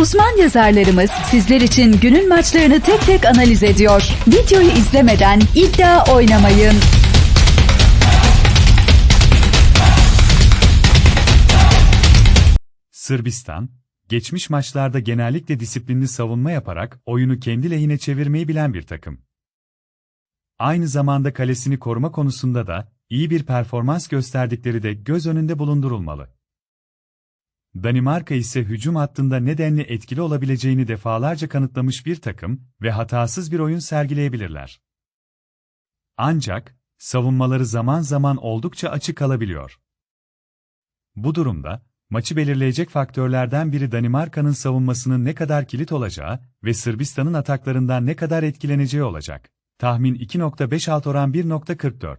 Uzman yazarlarımız sizler için günün maçlarını tek tek analiz ediyor. Videoyu izlemeden iddia oynamayın. Sırbistan, geçmiş maçlarda genellikle disiplinli savunma yaparak oyunu kendi lehine çevirmeyi bilen bir takım. Aynı zamanda kalesini koruma konusunda da iyi bir performans gösterdikleri de göz önünde bulundurulmalı. Danimarka ise hücum hattında nedenli etkili olabileceğini defalarca kanıtlamış bir takım ve hatasız bir oyun sergileyebilirler. Ancak, savunmaları zaman zaman oldukça açık kalabiliyor. Bu durumda, maçı belirleyecek faktörlerden biri Danimarka'nın savunmasının ne kadar kilit olacağı ve Sırbistan'ın ataklarından ne kadar etkileneceği olacak. Tahmin 2.5 alt oran 1.44.